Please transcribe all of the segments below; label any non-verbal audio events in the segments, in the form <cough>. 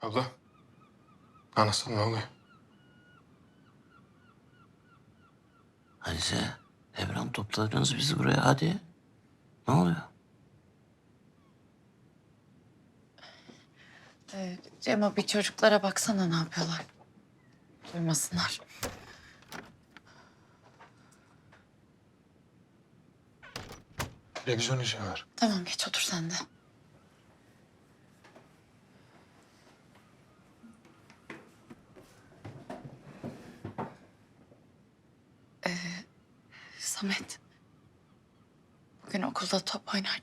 Abla. Anasını ne oluyor? Alize, Evren topladınız bizi buraya hadi. Ne oluyor? Ee, Cemo bir çocuklara baksana ne yapıyorlar. Duymasınlar. Televizyon işi var. Tamam geç otur sen de. Ee, Samet. Bugün okulda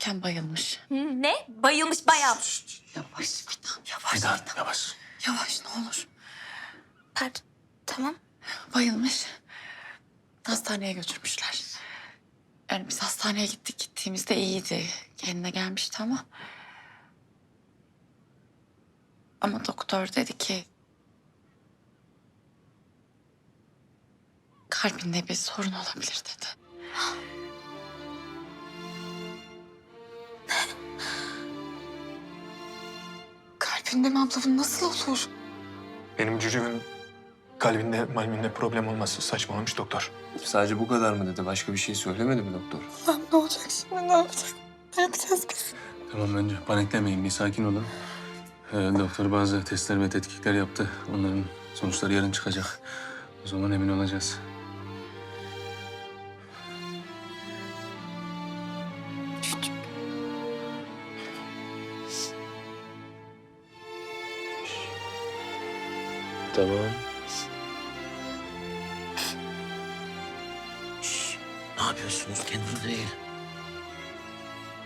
oynarken bayılmış. Ne? Bayılmış bayağı. Yavaş Fidan, yavaş Fidan Fidan. yavaş. Yavaş ne olur. Pardon. Tamam. Bayılmış. Hastaneye götürmüşler. Yani biz hastaneye gittik. Gittiğimizde iyiydi. Kendine gelmişti ama... Ama doktor dedi ki... Kalbinde bir sorun olabilir dedi. Kalbinde mi abla bu nasıl olur? Benim cücüğümün kalbinde malbinde problem olması saçmalamış doktor. Sadece bu kadar mı dedi? Başka bir şey söylemedi mi doktor? Lan ne olacak şimdi ne yapacak? Ne yapacağız biz? Tamam bence paniklemeyin. Bir sakin olun. Ee, doktor bazı testler ve tetkikler yaptı. Onların sonuçları yarın çıkacak. O zaman emin olacağız. Tamam. Ne yapıyorsunuz kendinize değil.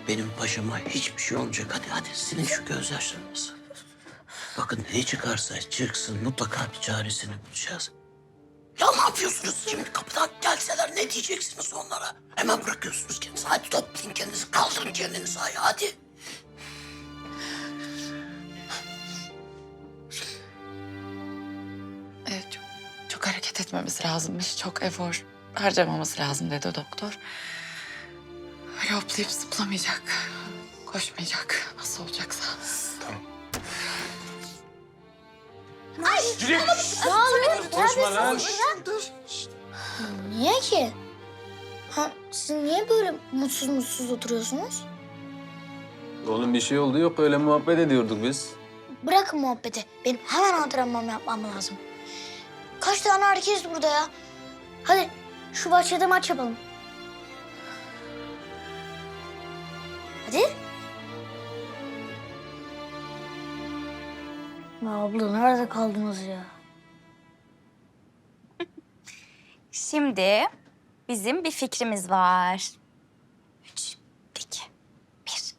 Benim paşama hiçbir şey olmayacak. Hadi hadi silin şu gözyaşlarınızı. Bakın ne çıkarsa çıksın mutlaka bir çaresini bulacağız. Ya ne yapıyorsunuz şimdi kapıdan gelseler ne diyeceksiniz onlara? Hemen bırakıyorsunuz kendinizi. Hadi toplayın kendinizi kaldırın kendinizi hadi. Hareket etmemiz lazımmış. Çok efor harcamamız lazım dedi doktor. Öyle hoplayıp zıplamayacak. Koşmayacak. Nasıl olacaksa. Tamam. Niye ki? Ha, siz niye böyle mutsuz mutsuz oturuyorsunuz? Oğlum bir şey oldu yok. Öyle muhabbet ediyorduk biz. Bırakın muhabbeti. Benim hemen antrenman yapmam lazım. Kaç tane herkes burada ya? Hadi şu bahçede maç yapalım. Hadi. Ya abla nerede kaldınız ya? <laughs> Şimdi bizim bir fikrimiz var. Üç, iki, bir.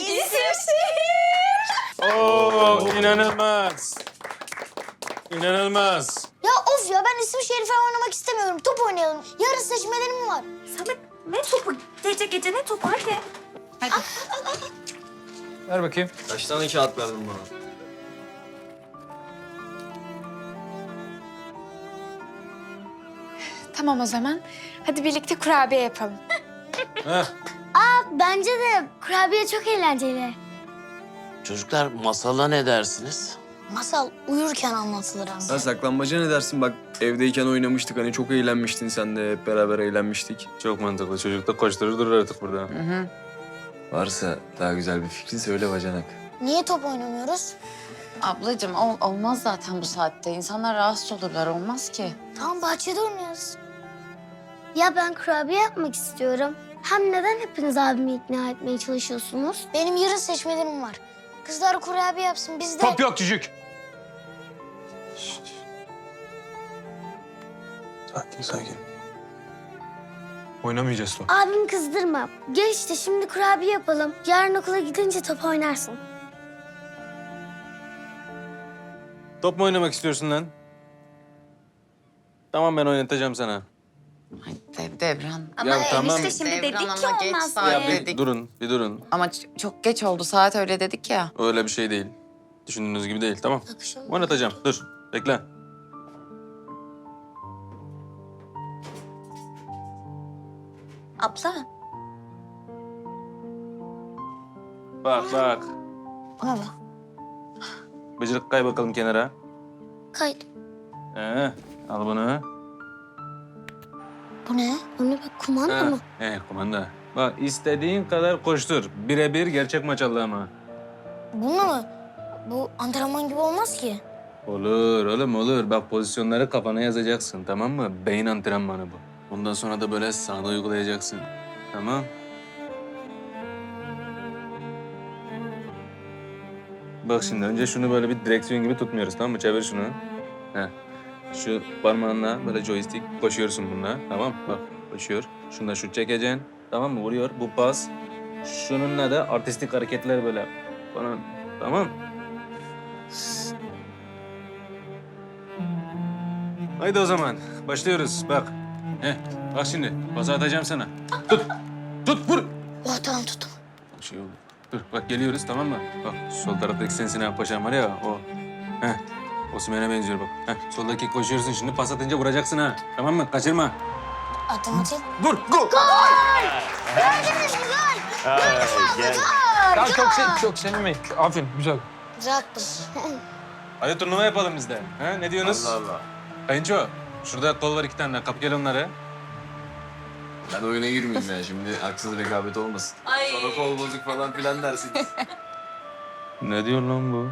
İsim şehir. Oo inanılmaz. İnanılmaz. Ya of ya ben isim şehri falan oynamak istemiyorum. Top oynayalım. Yarın seçmelerim var. Samet ne topu? Gece gece ne topu hadi. Ver bakayım. Kaç tane kağıt verdin bana? Tamam o zaman. Hadi birlikte kurabiye yapalım. Heh. Bence de kurabiye çok eğlenceli. Çocuklar masala ne dersiniz? Masal uyurken anlatılır ama. Sen saklambaca ne dersin? Bak evdeyken oynamıştık hani çok eğlenmiştin sen de hep beraber eğlenmiştik. Çok mantıklı. Çocuk da koşturur durur artık burada. Varsa daha güzel bir fikrin söyle bacanak. Niye top oynamıyoruz? Ablacığım ol- olmaz zaten bu saatte. İnsanlar rahatsız olurlar. Olmaz ki. Tamam bahçede oynarız. Ya ben kurabiye yapmak istiyorum. Hem neden hepiniz abimi ikna etmeye çalışıyorsunuz? Benim yarın seçmelerim var. Kızlar kurabiye yapsın biz de... Top yok cücük. Sakin sakin. Oynamayacağız top. Abimi kızdırma. Gel işte şimdi kurabiye yapalım. Yarın okula gidince top oynarsın. Top mu oynamak istiyorsun lan? Tamam ben oynatacağım sana. Ay, dev, devran. Ama Ya tamam. enişte şimdi Devran dedik ki ama geç olmaz saat diye. Ya bir dedik. durun, bir durun. Ama ç- çok geç oldu. Saat öyle dedik ya. Öyle bir şey değil. Düşündüğünüz gibi değil. Tamam. Akşam Oynatacağım. Dur. Bekle. Abla Bak bak. Bak. Bıcırık kay bakalım kenara. Kayıt. Ee, al bunu. Bu ne? O ne be kumanda Ha, mı? He, kumanda. Bak istediğin kadar koştur. Birebir gerçek maç Allah'a ama. Bununla mı? Bu antrenman gibi olmaz ki. Olur oğlum olur. Bak pozisyonları kafana yazacaksın tamam mı? Beyin antrenmanı bu. Bundan sonra da böyle sahada uygulayacaksın. Tamam. Bak şimdi önce şunu böyle bir direksiyon gibi tutmuyoruz tamam mı? Çevir şunu. Heh. Şu parmağınla böyle joystick koşuyorsun bununla. Tamam Bak koşuyor. Şunda şut çekeceksin. Tamam mı? Vuruyor. Bu pas. Şununla da artistik hareketler böyle falan. Tamam. Haydi o zaman. Başlıyoruz. Bak. Heh. Bak şimdi. Pası atacağım sana. Tut. Tut vur. Oh tamam tuttum. Şey oldu. Dur bak geliyoruz tamam mı? Bak sol taraftaki sensin ha paşam var ya o. Heh. Osimhen'e benziyor bak. Heh. Soldaki koşuyorsun şimdi pas atınca vuracaksın ha. Tamam mı? Kaçırma. Atın atın. Vur. Gol. Ya çok şey, çok sevinmeyin. Aferin, güzel. Güzel. <laughs> Hadi turnuva yapalım biz de. Ha? Ne diyorsunuz? Allah Allah. Kayınço. Şurada kol var iki tane. Kap gel onları. Ben oyuna girmeyeyim ya şimdi haksız rekabet olmasın. Sonra kol bozuk falan filan dersiniz. <laughs> Ne diyor lan bu?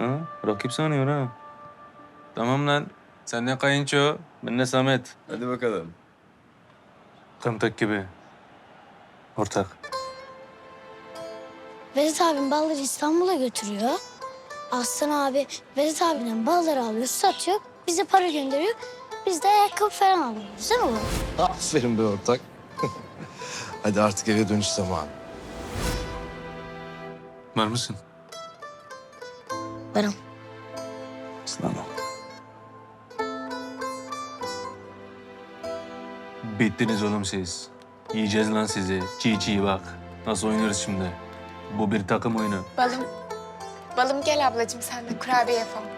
Ha? Rakip sanıyor ha. Tamam lan. Sen ne kayınço, ben de Samet. Hadi bakalım. Kıntık gibi. Ortak. Vedat abim balları İstanbul'a götürüyor. Aslan abi Vedat abiden balları alıyor, satıyor. Bize para gönderiyor. Biz de ayakkabı falan alıyoruz değil mi bu? Aferin be ortak. <laughs> Hadi artık eve dönüş zamanı. Var mısın? Varım. Ol. Bittiniz oğlum siz. Yiyeceğiz lan sizi. Çiğ çiğ bak. Nasıl oynuyoruz şimdi? Bu bir takım oyunu. Balım. Balım gel ablacığım sen de kurabiye yapalım.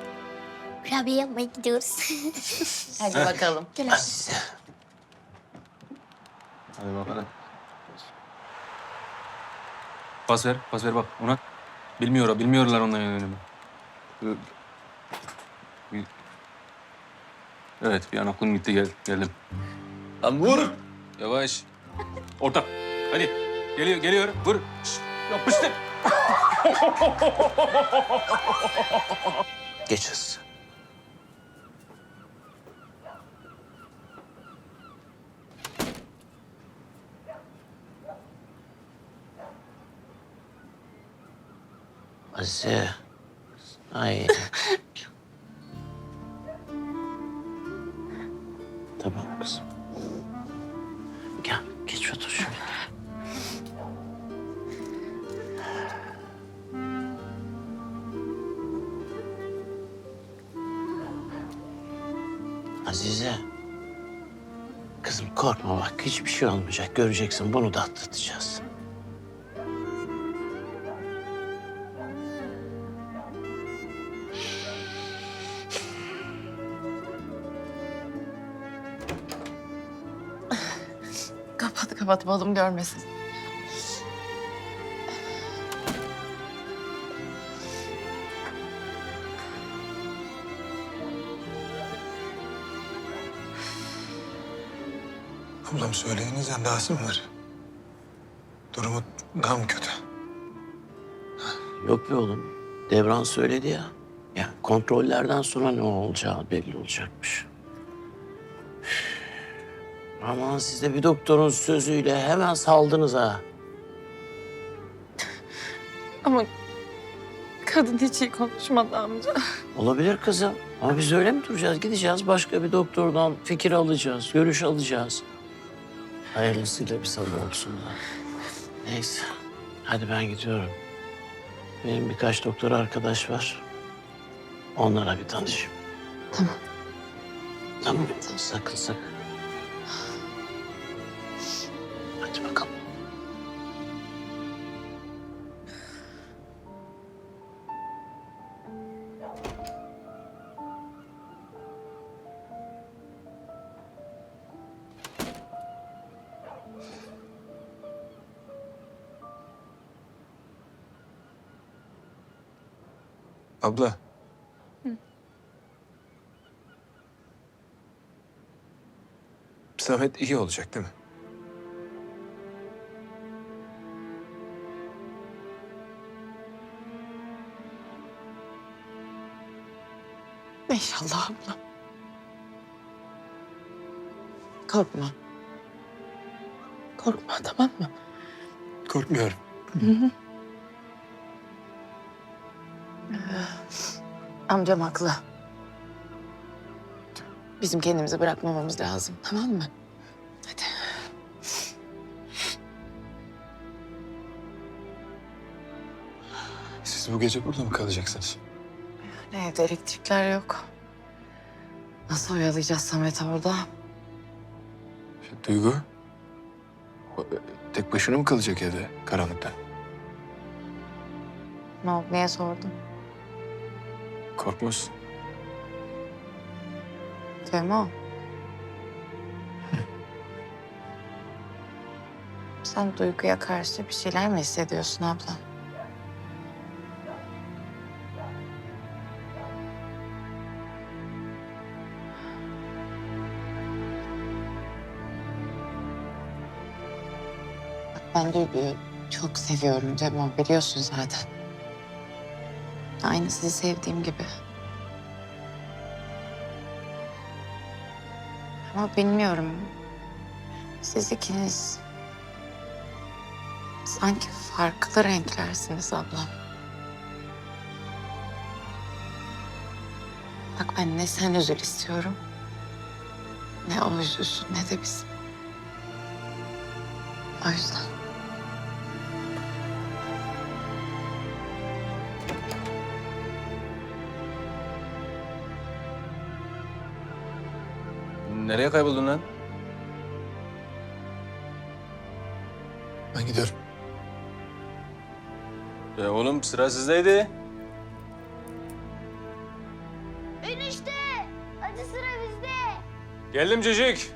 Kurabiye yapmaya gidiyoruz. <laughs> Hadi bakalım. Gel. Hadi bakalım. Pas ver, pas ver bak ona. Bilmiyor, bilmiyorlar onların yönelimi. Evet, bir an aklım gitti, gel, geldim. Lan vur. Yavaş. Orta. Hadi. Geliyor, geliyor. Vur. Şşt, Yapıştır. Geç Azize. Azize. Ay. tamam kızım. Gel, geç otur şöyle. Azize. Kızım korkma bak hiçbir şey olmayacak. Göreceksin bunu da atlatacağız. Kapat balım görmesin. Ablam söyleyinizden dahası mı var? Durumu daha mı kötü? Yok be oğlum. Devran söyledi ya. Ya kontrollerden sonra ne olacağı belli olacakmış. Aman siz de bir doktorun sözüyle hemen saldınız ha. Ama kadın hiç iyi konuşmadı amca. Olabilir kızım. Ama biz öyle mi duracağız? Gideceğiz başka bir doktordan fikir alacağız, görüş alacağız. Hayırlısıyla bir sabır olsun da. Neyse. Hadi ben gidiyorum. Benim birkaç doktor arkadaş var. Onlara bir tanışayım. Tamam. Tamam. Sakın sakın. Abla. Samet iyi olacak değil mi? İnşallah abla. Korkma. Korkma tamam mı? Korkmuyorum. Amcam haklı. Bizim kendimizi bırakmamamız lazım tamam mı? Hadi. Siz bu gece burada mı kalacaksınız? Ne evde elektrikler yok. Nasıl oyalayacağız Samet'i orada? Duygu. o, e, Tek başına mı kalacak evde karanlıkta? Ne oldu? Niye sordun? Korkmazsın. Temo. Sen duyguya karşı bir şeyler mi hissediyorsun abla? Ben Duygu'yu çok seviyorum Cemo biliyorsun zaten. Aynı sizi sevdiğim gibi. Ama bilmiyorum. Siz ikiniz sanki farklı renklersiniz ablam. Bak ben ne sen üzül istiyorum. Ne o üzülsün ne de biz. O yüzden. Nereye kayboldun lan? Ben gidiyorum. E oğlum sıra sizdeydi. Enişte! Hadi sıra bizde. Geldim cücük.